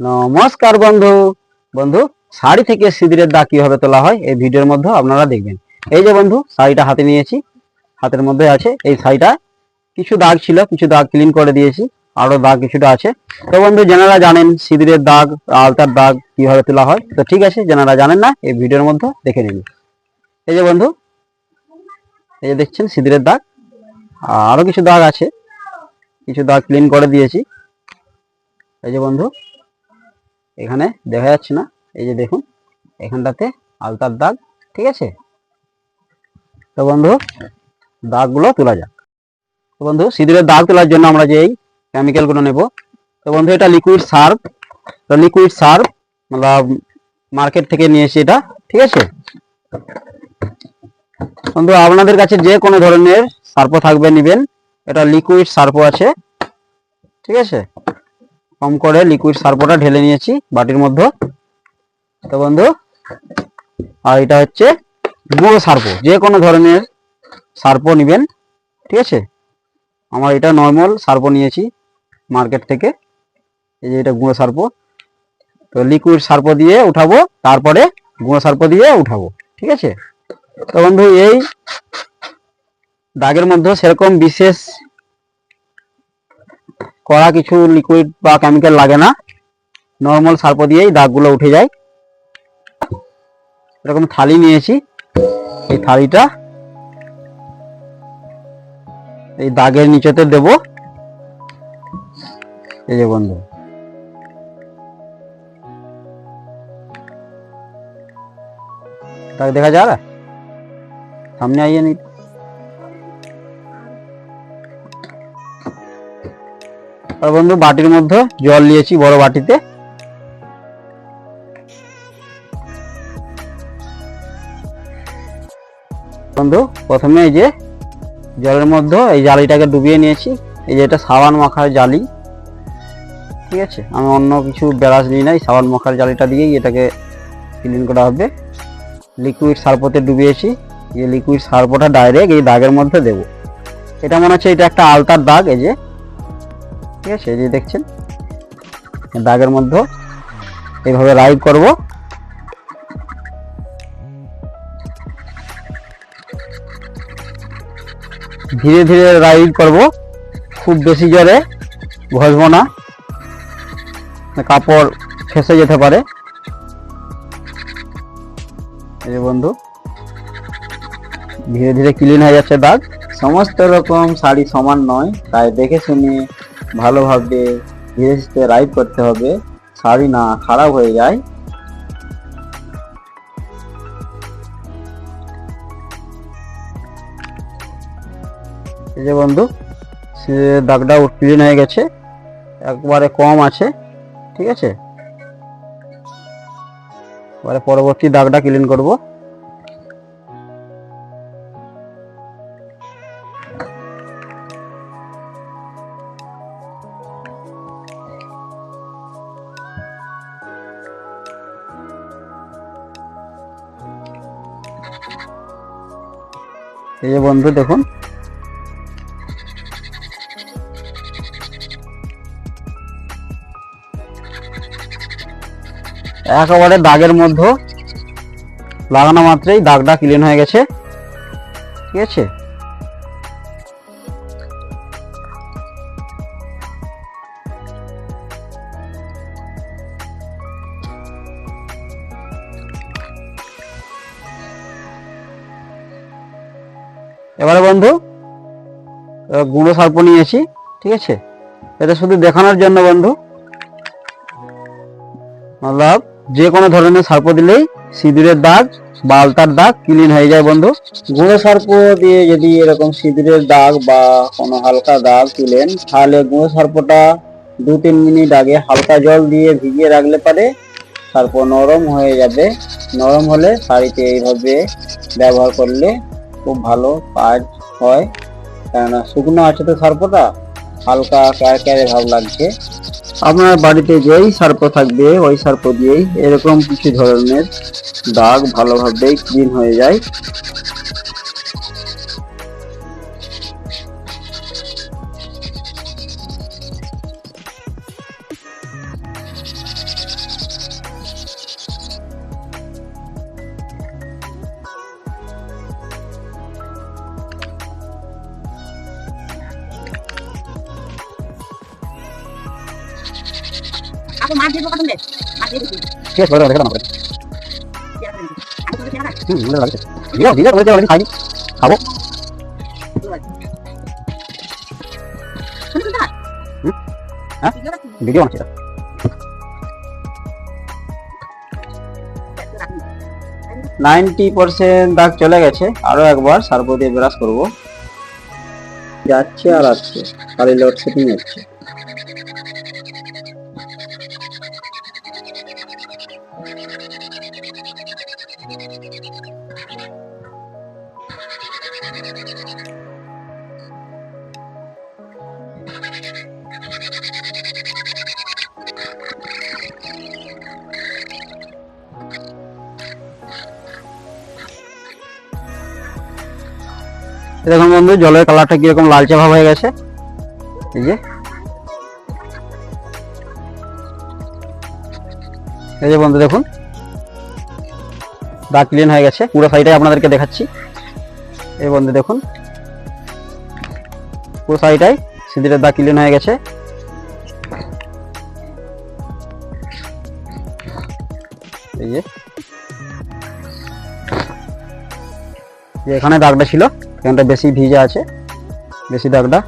নমস্কার বন্ধু। বন্ধু, শাড়ি থেকে সিঁদুরের দাগ কীভাবে তোলা হয় এই ভিডিওর মধ্যে আপনারা দেখবেন। এই যে বন্ধু, শাড়িটা হাতে নিয়েছি। হাতের মধ্যে আছে এই শাড়িটা। কিছু দাগ ছিল, কিছু দাগ ক্লিন করে দিয়েছি। আরও দাগ কিছুটা আছে। তো বন্ধু, যারা জানেন সিঁদুরের দাগ, আলতার দাগ কীভাবে তোলা হয়, তো ঠিক আছে, যারা জানেন না, এই ভিডিওর মধ্যে দেখে নিন। এই যে বন্ধু, এই যে দেখছেন সিঁদুরের দাগ। আরও কিছু দাগ আছে। কিছু দাগ ক্লিন করে দিয়েছি। এই যে বন্ধু এখানে দেখা যাচ্ছে না। এই যে দেখুন, এখানটাতে আলতার দাগ, ঠিক আছে? তো বন্ধু, দাগগুলো তোলা যাক। তো বন্ধু, সিঁদুরের দাগ তোলার জন্য আমরা যে এই কেমিক্যালগুলো নেব। তো বন্ধু, এটা লিকুইড সার্ফ তো লিকুইড সার্ফ আমরা মার্কেট থেকে নিয়েছি এটা, ঠিক আছে? বন্ধু, আপনাদের কাছে যে কোনো ধরনের সার্পো থাকবে, নিবেন। এটা লিকুইড সার্পো আছে, ঠিক আছে? কম করে লিকুইড সার্পোটা ঢেলে নিয়েছি বাটির মধ্যে। তো বন্ধু, আর এটা হচ্ছে গুঁড়ো সার্পো, যে কোনো ধরনের সার্পো নেবেন, ঠিক আছে? আমার এটা নর্মাল সার্পো নিয়েছি মার্কেট থেকে, এই যে এটা গুঁড়ো সার্প। তো লিকুইড সার্পো দিয়ে উঠাবো, তারপরে গুঁড়ো সার্পো দিয়ে উঠাবো, ঠিক আছে? তো বন্ধু, এই দাগের মধ্যে সেরকম বিশেষ করা কিছু লিকুইড বা কেমিক্যাল লাগে না। নর্মাল সার্প দিয়েই দাগগুলো উঠে যায়। এরকম থালি নিয়েছি। এই থালিটা এই দাগের নিচেতে দেব। এই যে বন্ধু। দেখা যা সামনে আইয়ে নিতে আর বন্ধু, বাটির মধ্যে জল নিয়েছি বড় বাটিতে। বন্ধু, প্রথমে এই যে জলের মধ্যে এই জালিটাকে ডুবিয়ে নিয়েছি। এই যে এটা সাবান মাখার জালি। ঠিক আছে? আমি অন্য কিছু ব্রাশ নিই নাই, সাবান মাখার জালিটা দিয়েই এটাকে ক্লিন করা হবে। লিকুইড সার্পোতে ডুবিয়েছি। এই লিকুইড সার্পোটা ডাইরেক্ট এই দাগের মধ্যে দেবো। এটা মনে হচ্ছে এটা একটা আলতার দাগ এই যে। ঠিক আছে, এই যে দেখছেন? দাগের মধ্যে এইভাবে রাইড করব। ধীরে ধীরে রাইড করব। খুব বেশি জোরে ঘষবো না। কাপড় ফেসে যেতে পারে। বন্ধু, ধীরে ধীরে ক্লিন হয়ে যাচ্ছে দাগ সমস্ত রকম শাড়ি সমান নয়, তাই দেখে শুনে ভালোভাবে ধীরে ধীরে রাইড করতে হবে। শাড়ি না খারাপ হয়ে যায়। যে বন্ধু, সে দাগটা ক্লিন হয়ে গেছে, একবারে কম আছে, ঠিক আছে? এবারে পরবর্তী দাগটা ক্লিন করব। এই যে বন্ধু, দেখুন। একেবারে দাগের মধ্যে, লাগানো মাত্রই দাগটা ক্লিন হয়ে গেছে। ঠিক আছে? এবারে বন্ধু গুঁড়ো সার্প নিয়েছি ঠিক আছে? এটা শুধু দেখানোর জন্য বন্ধু। মতলব যে কোনো ধরনের সার্প দিলেই সিঁদুরের দাগ বা আলতার দাগ ক্লিন হয়ে যায় বন্ধু। গুঁড়ো সার্প দিয়ে যদি এরকম সিঁদুরের দাগ বা কোনো হালকা দাগ তুলেন, তাহলে গুঁড়ো সার্পটা দু তিন মিনিট আগে হালকা জল দিয়ে ভিজিয়ে রাখলে পারে সার্প নরম হয়ে যাবে। নরম হলে শাড়িতে এইভাবে ব্যবহার করলে খুব ভালো কাজ হয়। কেননা শুকনো আছে তো সার্পটা, হালকা কায় ক্যারে ভাব লাগছে। আপনার বাড়িতে যেই সার্প থাকবে, ওই সার্প দিয়েই এরকম কিছু ধরনের দাগ ভালোভাবেই ক্লিন হয়ে যায়। করে দেখে হুম ভালো লাগছে দিও দিও বলে দিও। খাইনি। খাব? হ্যাঁ? ভিডিও নাইনটি পার্সেন্ট দাগ চলে গেছে। আরও একবার সার্পো দিয়ে ব্রাশ করব। যাচ্ছে আর আসছে। খালি লোড সেটিং হচ্ছে। দেখুন বন্ধু, জলের কালারটা কীরকম লালচে ভাব হয়ে গেছে। এই যে। এই যে বন্ধু, দেখুন। দাগ ক্লিন হয়ে গেছে। পুরো সাইডে আপনাদেরকে দেখাচ্ছি। এই বন্ধু দেখুন। পুরো সাইডটাই সিঁদুরের দাগ ক্লিন হয়ে গেছে। এই যে। এখানে দাগটা ছিল। এখানটা বেশি ভিজে আছে। বেশি দাগটা।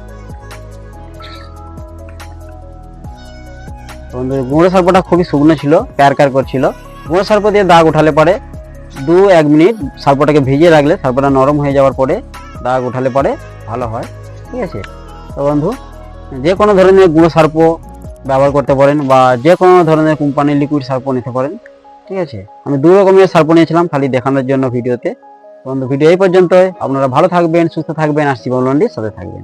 গুঁড়ো সার্পটা খুবই শুকনো ছিল ক্যার ক্যার করছিল। গুঁড়ো সার্প দিয়ে দাগ উঠালে পরে দু এক মিনিট সার্পটাকে ভিজিয়ে রাখলে সার্পটা নরম হয়ে যাওয়ার পরে দাগ উঠালে পরে ভালো হয়, ঠিক আছে? তো বন্ধু, যে কোনো ধরনের গুঁড়ো সার্প ব্যবহার করতে পারেন বা যে কোনো ধরনের কোম্পানির লিকুইড সার্প নিতে পারেন, ঠিক আছে? আমি দু রকমের সার্প নিয়েছিলাম খালি দেখানোর জন্য ভিডিওতে। বন্ধু, ভিডিও এই পর্যন্ত আপনারা ভালো থাকবেন, সুস্থ থাকবেন। আর শিবন সাথে থাকবেন।